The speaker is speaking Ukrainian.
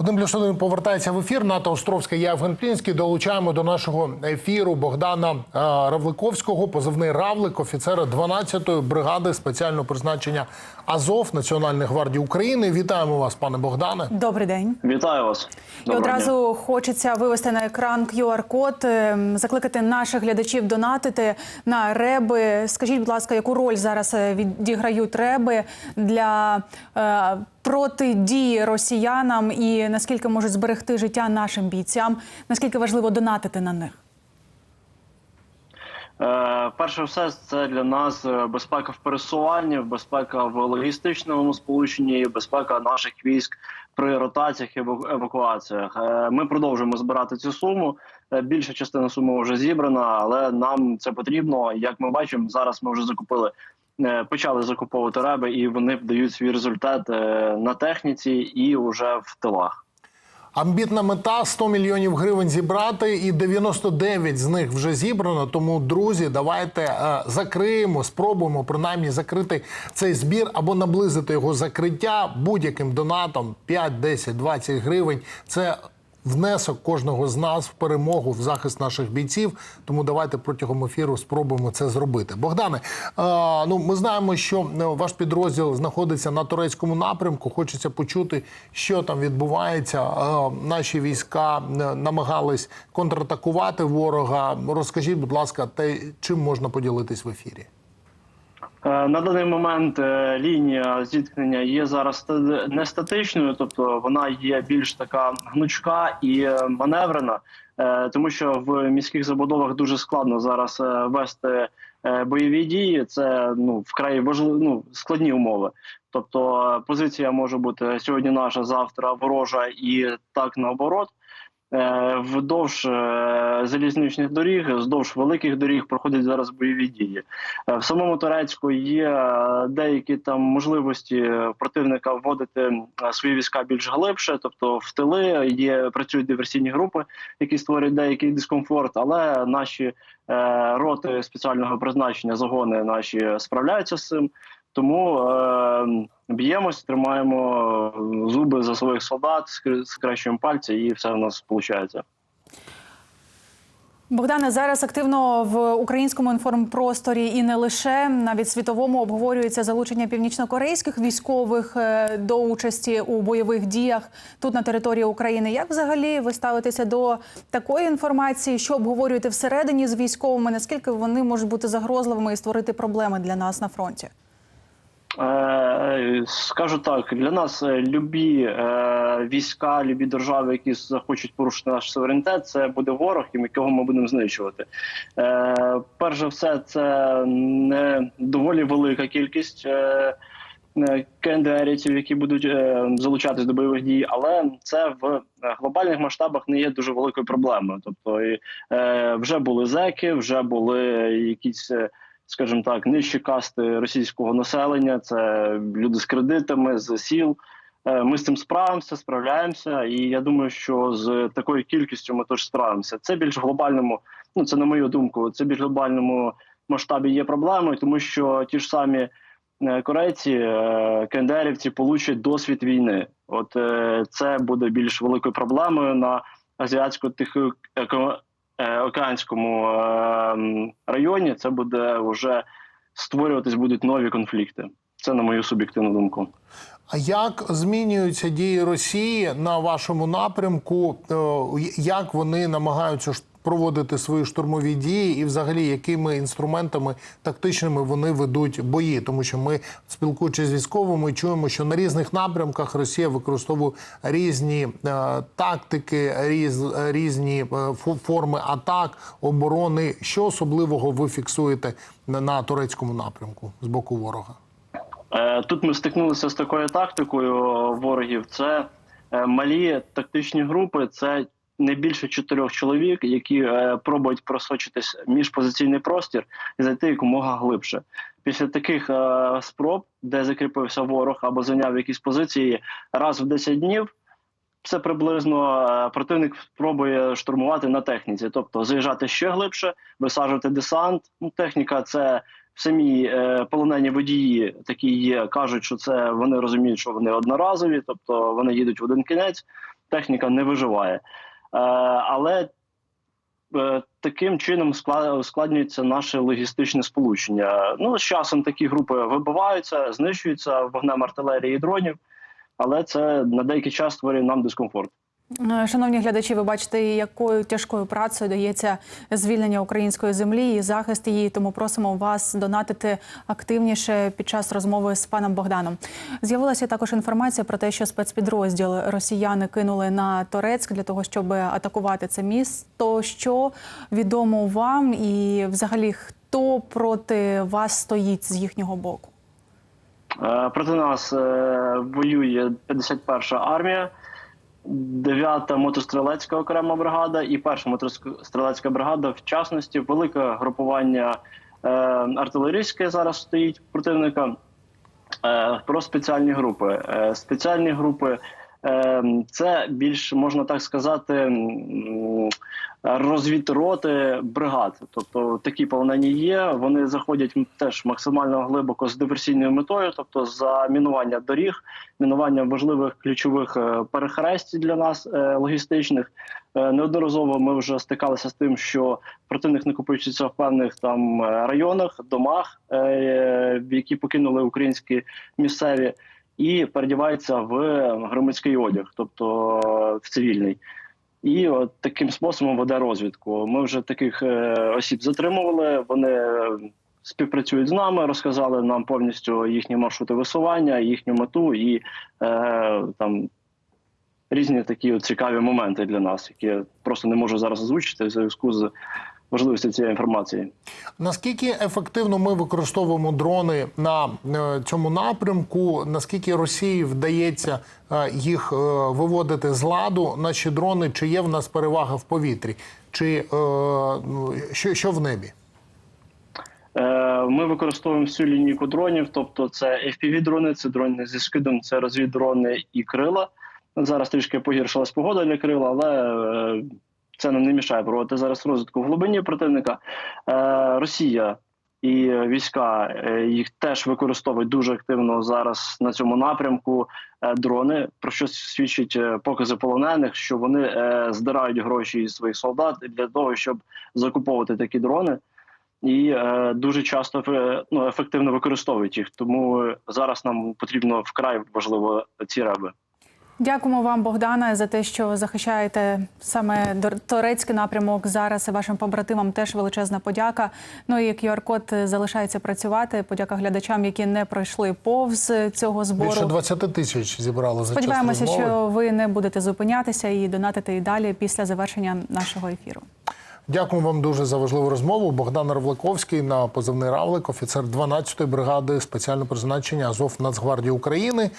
Один плюс один повертається в ефір. Ната Островська, я Євген Плінський. Долучаємо до нашого ефіру Богдана е, Равликовського, позивний Равлик, офіцера 12-ї бригади спеціального призначення Азов Національної гвардії України. Вітаємо вас, пане Богдане. Добрий день. Вітаю вас. І Доброго дня. одразу хочеться вивести на екран QR-код, ем, закликати наших глядачів донатити на реби. Скажіть, будь ласка, яку роль зараз е, відіграють реби для е, протидії росіянам і наскільки можуть зберегти життя нашим бійцям? Наскільки важливо донатити на них? Е, перше все, це для нас е, безпека в пересуванні, безпека в логістичному сполученні, безпека наших військ при ротаціях і еваку- евакуаціях. Е, Ми продовжуємо збирати цю суму. Більша частина суми вже зібрана, але нам це потрібно. Як ми бачимо, зараз ми вже закупили. Е, Почали закуповувати реби, і вони дають свій результат е, на техніці і вже в тилах. Амбітна мета 100 мільйонів гривень зібрати, і 99 з них вже зібрано. Тому, друзі, давайте е, закриємо, спробуємо принаймні закрити цей збір або наблизити його закриття будь-яким донатом 5, 10, 20 гривень. Це внесок кожного з нас в перемогу в захист наших бійців. Тому давайте протягом ефіру спробуємо це зробити. Богдане, ну ми знаємо, що е, ваш підрозділ знаходиться на турецькому напрямку. Хочеться почути, що там відбувається. Наші війська е, намагались контратакувати ворога. Розкажіть, будь ласка, те, чим можна поділитись в ефірі? Е, На даний момент е, лінія зіткнення є зараз не статичною, тобто вона є більш така гнучка і е, маневрена, тому що в міських забудовах дуже складно зараз вести бойові дії. Це ну вкрай важливо, ну, складні умови. Тобто позиція може бути сьогодні наша, завтра ворожа, і так наоборот. Е, Вдовж е, залізничних доріг, вздовж великих доріг проходять зараз бойові дії. Е, В самому Турецьку є деякі там можливості противника вводити свої війська більш глибше, тобто в тили є працюють диверсійні групи, які створюють деякий дискомфорт. Але наші роти спеціального призначення, загони наші справляються з цим. Тому е, б'ємось, тримаємо зуби за своїх солдат, скр- скрещуємо пальці, і все в нас виходить. Богдане, зараз активно в українському інформпросторі і не лише навіть світовому обговорюється залучення північнокорейських військових е, до участі у бойових діях тут на території України. Як взагалі ви ставитеся до такої інформації, що обговорюєте всередині з військовими? Наскільки вони можуть бути загрозливими і створити проблеми для нас на фронті? Е, Скажу так, для нас е, любі е, війська, любі держави, які захочуть порушити наш суверенітет, це буде ворог, і якого ми будемо знищувати. Перш за все, це не доволі велика кількість е, які будуть залучатись до бойових дій, але це в глобальних масштабах не є дуже великою проблемою. Тобто, вже були зеки, вже були якісь. Скажімо так, нижчі касти російського населення, це люди з кредитами, з сіл. Е, Ми з цим справимося, справляємося, і я думаю, що з такою кількістю ми теж справимося. Це більш глобальному, ну це на мою думку, це більш глобальному масштабі є проблемою, тому що ті ж самі е, корейці, е, кендерівці получать досвід війни. От це буде більш великою проблемою на азіатсько-тихоокеанському е, м, районі. Це буде вже створюватись будуть нові конфлікти. Це на мою суб'єктивну думку. А як змінюються дії Росії на вашому напрямку? Е, Як вони намагаються проводити свої штурмові дії, і взагалі якими інструментами тактичними вони ведуть бої? Тому що ми, спілкуючись з військовими, чуємо, що на різних напрямках Росія використовує різні е, тактики, різ, різні е, форми атак, оборони. Що особливого ви фіксуєте на, на турецькому напрямку з боку ворога? Е, Тут ми стикнулися з такою тактикою ворогів. Це е, малі тактичні групи, це не більше чотирьох чоловік, які е, пробують просочитись міжпозиційний простір і зайти якомога глибше. Після таких е, спроб, де закріпився ворог або зайняв якісь позиції раз в 10 днів. Це приблизно е, противник спробує штурмувати на техніці, тобто заїжджати ще глибше, висаджувати десант. Ну, техніка це Самі е, полонені водії, такі є, кажуть, що це вони розуміють, що вони одноразові, тобто вони їдуть в один кінець, техніка не виживає. Е, але е, таким чином скла- ускладнюється наше логістичне сполучення. Ну, з часом такі групи вибиваються, знищуються вогнем артилерії і дронів, але це на деякий час створює нам дискомфорт. Е, Шановні глядачі, ви бачите, якою тяжкою працею дається звільнення української землі і захист її. Тому просимо вас донатити активніше під час розмови з паном Богданом. З'явилася також інформація про те, що спецпідрозділ росіяни кинули на Торецьк для того, щоб атакувати це місто. Що відомо вам, і взагалі хто проти вас стоїть з їхнього боку? Е, Проти нас е, воює 51-ша армія, 9-та мотострілецька окрема бригада і перша мотострілецька бригада, в частності, велике групування е, артилерійське зараз стоїть противника. Е, Про спеціальні групи. Е, Спеціальні групи е, це більш можна так сказати. м, Розвідроти бригад, тобто такі полонені є. Вони заходять теж максимально глибоко з диверсійною метою, тобто за мінування доріг, мінування важливих ключових е, перехрестів для нас е, логістичних. Е, Неодноразово ми вже стикалися з тим, що противник накопичується в певних там районах, домах, які покинули українські місцеві, і передівається в громадський одяг, тобто в цивільний. І от таким способом веде розвідку. Ми вже таких е, осіб затримували. Вони е, співпрацюють з нами, розказали нам повністю їхні маршрути висування, їхню мету і е, там різні такі цікаві моменти для нас, які я просто не можу зараз озвучити в зв'язку з важливістю цієї інформації. Наскільки ефективно ми використовуємо дрони на е, цьому напрямку? Наскільки Росії вдається е, їх е, виводити з ладу? Наші дрони, чи є в нас перевага в повітрі, чи ну, що, що в небі? Ми використовуємо всю лінійку дронів, тобто це FPV-дрони, це дрони зі скидом, це розвіддрони і крила. Зараз трішки погіршилась погода для крила, але це нам не мішає проводити зараз розвитку в глибині противника. Е, Росія і війська е, їх теж використовують дуже активно зараз на цьому напрямку. е, Дрони, про що свідчать е, покази полонених, що вони здирають гроші із своїх солдат для того, щоб закуповувати такі дрони і е, дуже часто ну, ефективно використовують їх. Тому зараз нам потрібно вкрай важливо ці реби. Дякуємо вам, Богдана, за те, що захищаєте саме турецький напрямок. Зараз і вашим побратимам теж величезна подяка. Ну і QR-код залишається працювати. Подяка глядачам, які не пройшли повз цього збору. Більше 20 тисяч зібрали за Сподіваємося, що ви не будете зупинятися і донатити і далі після завершення нашого ефіру. Дякую вам дуже за важливу розмову. Богдан Равликовський на позивний Равлик, офіцер 12-ї бригади спеціального призначення Азов Нацгвардії України.